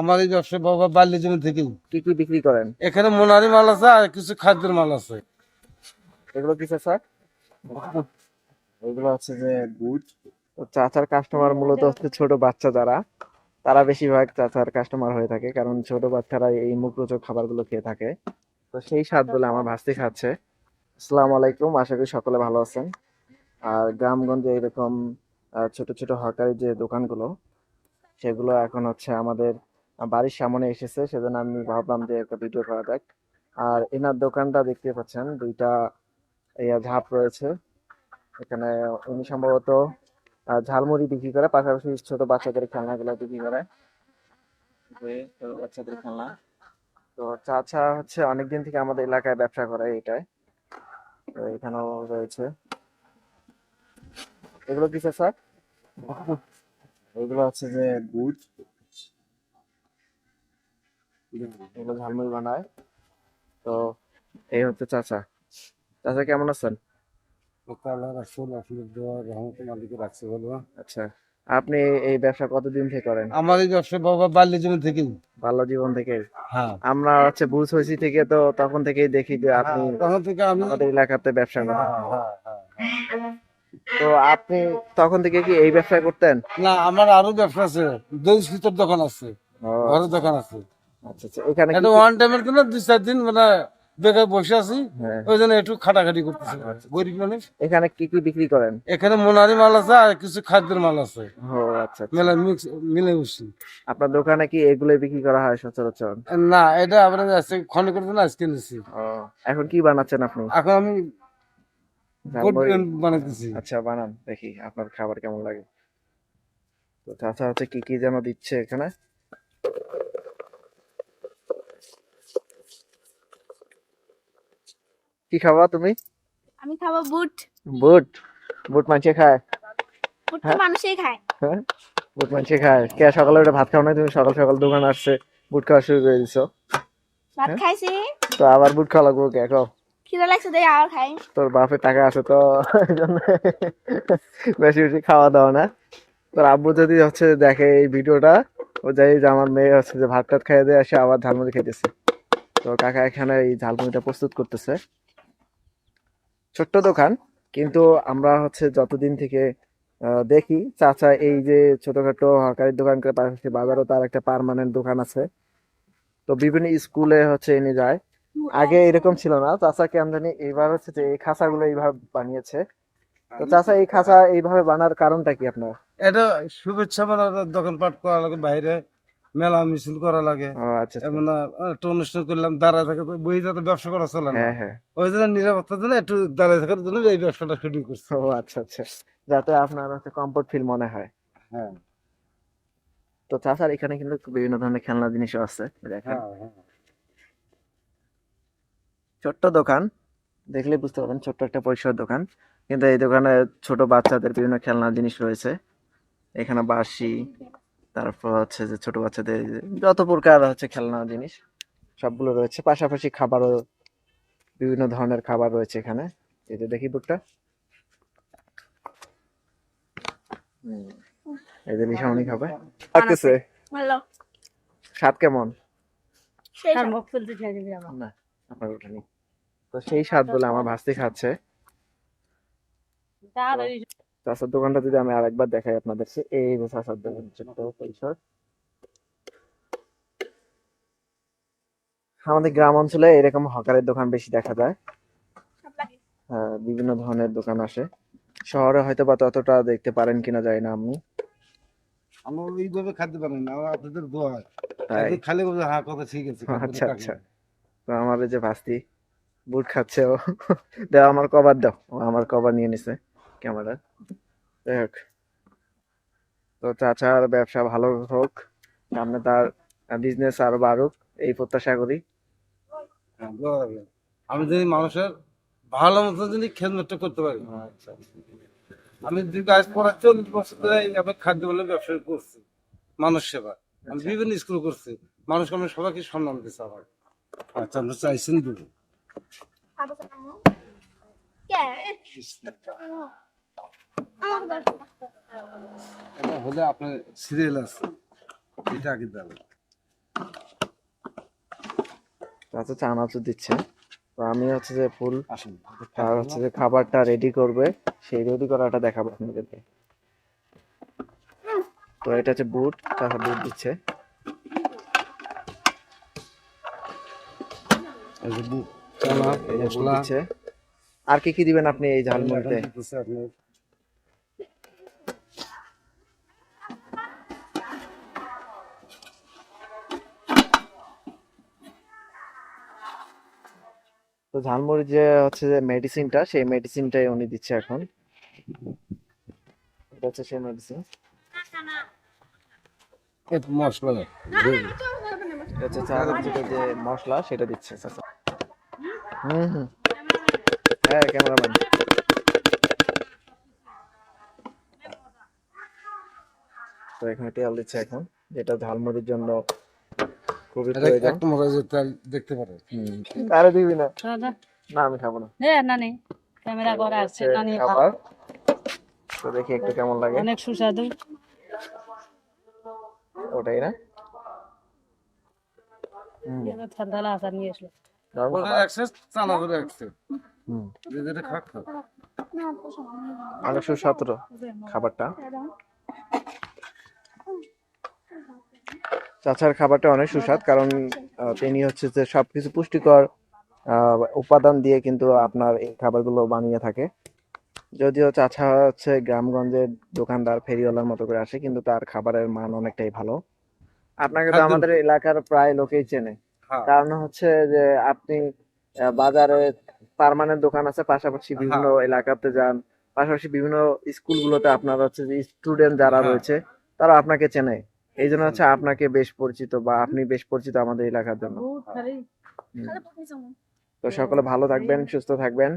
আমার এই ব্যবসা বাবা বাল্য জমি থেকেই কি কি বিক্রি করেন? এখানে মোনারি মাল আছে আর কিছু খাদ্যের মাল আছে। এগুলো কিসে স্যার এগুলো হচ্ছে যে বুট চাচার কাস্টমার মূলত হচ্ছে ছোট বাচ্চা যারা। তারা বেশিরভাগ চাচার কাস্টমার হয়ে থাকে কারণ ছোট বাচ্চারা এই মুখরোচক খাবারগুলো খেয়ে থাকে। তো সেই স্বাদ বলে আমার ভাস্তি খাচ্ছে। আসসালামু আলাইকুম আশা করি সকলে ভালো আছেন। আর গ্রামগঞ্জে এরকম ছোট ছোট হকারি যে দোকানগুলো সেগুলো এখন হচ্ছে আমাদের বাড়ির সামনে এসেছে, সেজন্য আমি ভাবলাম যে একটা ভিডিও করা যাক। আর এনার দোকানটা দেখতে পাচ্ছেন, দুইটা ঝাপ রয়েছে। এখানে উনি সম্ভবত ঝালমুড়ি বিক্রি করে, পাশাপাশি ছোট বাচ্চাদের খেলনাগুলো বিক্রি করে। বাচ্চাদের খেলনা। তো চাচা হচ্ছে অনেকদিন থেকে আমাদের এলাকায় ব্যবসা করে এটাই। তো এখানেও রয়েছে। এগুলো কিসে স্যার এগুলো হচ্ছে যে বুট এগুলো ঝালমুড়ি বানায়। তো এই হচ্ছে চাচা। চাচা কেমন আছেন? আচ্ছা আপনি এই ব্যবসা কতদিন থেকে করেন? আমার এই ব্যবসা বাবা বাল্য জমি থেকেই। বাল্য জীবন থেকে? হ্যাঁ। আমরা হচ্ছে বুঝ হয়েছি থেকে তো তখন থেকেই দেখি যে আপনি তখন থেকে আমি আমাদের এলাকাতে ব্যবসা করেন। হ্যাঁ, হ্যাঁ, হ্যাঁ। তো আপনি তখন থেকে কি এই ব্যবসা করতেন? না আমার আরও ব্যবসা আছে দই শীতের দোকান আছে ঘরের দোকান আছে। আচ্ছা আচ্ছা এখানে কি এটা ওয়ান টাইমের কিনা দুই চার দিন মানে বেকার বসে আছি। হ্যাঁ, ওই জন্য একটু খাটাখাটি করতেছি। গরিব মানুষ। এখানে কি কি বিক্রি করেন? এখানে মোনারি মাল আছে আর কিছু খাদ্যের মাল আছে। ও আচ্ছা আচ্ছা। মেলা মিক্স মিলে মিশি আপনার দোকানে কি এগুলো বিক্রি করা হয় সচরাচর? না এটা আপনার আজকে করতে না আজকে নিচ্ছি এখন কি বানাচ্ছেন আপনি? এখন আমি বানাতেছি আচ্ছা বানান দেখি আপনার খাবার কেমন লাগে। তো চাচা হচ্ছে কি কি যেন দিচ্ছে এখানে? কি খাবা তুমি? আমি খাব বুট। বুট। বুট মানছে খায়। বুট তো হ্যাঁ? মানুষই খায়। হ্যাঁ? বুট মানছে খায়। কে সকালে উঠে ভাত খাও না তুমি? সকাল সকাল দোকান আসছে বুট খাওয়া শুরু করে দিছো। ভাত হ্যাঁ? খাইছি। তো আবার বুট খাওয়া লাগবো কে? খাও। খিদে লাগছে তাই আর খাই। তোর বাপের টাকা আছে তো বেশি বেশি খাওয়া দাওয়া না। তোর আব্বু যদি হচ্ছে দেখে এই ভিডিওটা ও যাই যে আমার মেয়ে হচ্ছে যে ভাত টাত খাইয়ে দিয়ে আসে আবার ঝালমুড়ি খাইতেছে। তো কাকা এখানে এই ঝালমুড়িটা প্রস্তুত করতেছে। ছোট্ট দোকান কিন্তু আমরা হচ্ছে যতদিন থেকে দেখি চাচা এই যে ছোটখাটো হকারির দোকান করে পাশাপাশি বাজারও তার একটা পার্মানেন্ট দোকান আছে। তো বিভিন্ন স্কুলে হচ্ছে এনে যায়। আগে এরকম ছিল না চাচা কেমন জানি এইবার হচ্ছে যে এই খাঁচাগুলো এইভাবে বানিয়েছে। তো চাচা এই খাঁচা এইভাবে বানার কারণটা কি আপনার? এটা শুভেচ্ছা দোকানপাট করা লাগে বাইরে মেলা মিছিল করা লাগে। আচ্ছা আচ্ছা। এমন একটা অনুষ্ঠান করলাম দাঁড়ায় থাকে বই যাতে ব্যবসা করা চলে না। হ্যাঁ হ্যাঁ। ওই জন্য নিরাপত্তার জন্য একটু দাঁড়ায় থাকার জন্য এই ব্যবসাটা শুরু করছে। ও আচ্ছা আচ্ছা। যাতে আপনার হচ্ছে কমফোর্ট ফিল মনে হয়। হ্যাঁ। তো এখানে কিন্তু বিভিন্ন ধরনের খেলনা জিনিসও আছে দেখেন। ছোট্ট দোকান দেখলে বুঝতে পারবেন ছোট্ট একটা পরিসর দোকান। কিন্তু এই দোকানে ছোট বাচ্চাদের বিভিন্ন খেলনা জিনিস রয়েছে। এখানে বাঁশি তারপর হচ্ছে যে ছোট বাচ্চাদের যত প্রকার হচ্ছে খেলনা জিনিস সবগুলো রয়েছে। পাশাপাশি খাবারও বিভিন্ন ধরনের খাবার রয়েছে এখানে। এই যে দেখি বুকটা এই যে লিসামনি খাবে। লাগতেছে ভালো। স্বাদ কেমন? সেই না আপনার ওঠেনি। তো সেই স্বাদ বলে আমার ভাস্তি খাচ্ছে। চাষার দোকানটা যদি আমি আরেকবার দেখাই আপনাদের এই যে চাষার দোকান পরিসর। আমাদের গ্রাম অঞ্চলে এরকম হকারের দোকান বেশি দেখা যায়। হ্যাঁ বিভিন্ন ধরনের দোকান আসে। শহরে হয়তো বা ততটা দেখতে পারেন কিনা যায় না আমি। আমরা এইভাবে খাদ্য পারি না আমার আপনাদের দোয়া। হয় তাই? একদিন খালি হ্যাঁ কথা ঠিক আছে আচ্ছা আচ্ছা। তো আমার যে ভাস্তি বুট খাচ্ছে ও। দাও আমার কভার দাও। আমার কভার নিয়ে নিছে ক্যামেরা যাই হোক তো চাচার ব্যবসা ভালো হোক সামনে তার বিজনেস আরও বাড়ুক এই প্রত্যাশা করি। হ্যাঁ। আমি যদি মানুষের ভালো মতো যদি খেদমতটা করতে পারি। আচ্ছা আমি দীর্ঘ আজ পড়া চল্লিশ বছর ধরে আমি খাদ্য বলে ব্যবসা করছি মানুষ সেবা। আমি আচ্ছা। বিভিন্ন স্কুল করছি মানুষকে আমি সবাইকে সম্মান দিচ্ছি আমার। আচ্ছা আমরা চাইছেন দেবো খাব তো আম্মু? কে? আমার হলে আপনার সিরিয়াল আছে। এটা আগে দেবেন চাচা চানাচুর দিচ্ছে। তো আমি হচ্ছে যে ফুল তার হচ্ছে যে খাবারটা রেডি করবে সেই রেডি করাটা দেখাবো আপনাদেরকে। তো এটা হচ্ছে বুট চাচা বুট চানা দিচ্ছে। আর কি কি দিবেন আপনি এই ঝালমুড়িতে? তো ঝালমুড়ি যে হচ্ছে যে মেডিসিনটা সেই মেডিসিনটাই উনি দিচ্ছে এখন। এটা হচ্ছে সেই মেডিসিন মশলা। হচ্ছে চানাচুরের যে মশলা সেটা দিচ্ছে হুম হুম। হ্যাঁ ক্যামেরাম্যান। তো এখানে তেল দিচ্ছে এখন যেটা ঝালমুড়ির জন্য খুবই এটা প্রয়োজন যে তেল দেখতে পারেন আরে দিবি না। না আমি খাব না। হ্যাঁ নানি। ক্যামেরা করা আছে। হচ্ছে নানি খাবার। তো দেখি একটু কেমন লাগে। অনেক সুস্বাদু। ওটাই না? ঠান্ডা আচার নিয়ে আসলো। দারুণ ওটা খাবার। একশো চানা করে একশো হুম, যে যেটা খাক খাক না তো সময় অনেক সুস্বাদু খাবারটা চাচার খাবারটা অনেক সুস্বাদ কারণ তিনি হচ্ছে যে সবকিছু পুষ্টিকর উপাদান দিয়ে কিন্তু আপনার এই খাবারগুলো বানিয়ে থাকে। যদিও চাচা হচ্ছে গ্রামগঞ্জের দোকানদার ফেরিওয়ালার মতো করে আসে কিন্তু তার খাবারের মান অনেকটাই ভালো। আপনাকে তো আমাদের এলাকার প্রায় লোকেই চেনে। হ্যাঁ। কারণ হচ্ছে যে আপনি বাজারে পার্মানেন্ট দোকান আছে পাশাপাশি বিভিন্ন এলাকাতে যান পাশাপাশি বিভিন্ন স্কুলগুলোতে আপনার হচ্ছে যে স্টুডেন্ট যারা হ্যাঁ। রয়েছে তারা আপনাকে চেনে। এই জন্য হচ্ছে আপনাকে বেশ পরিচিত বা আপনি বেশ পরিচিত আমাদের এলাকার জন্য। তো সকলে ভালো থাকবেন সুস্থ থাকবেন।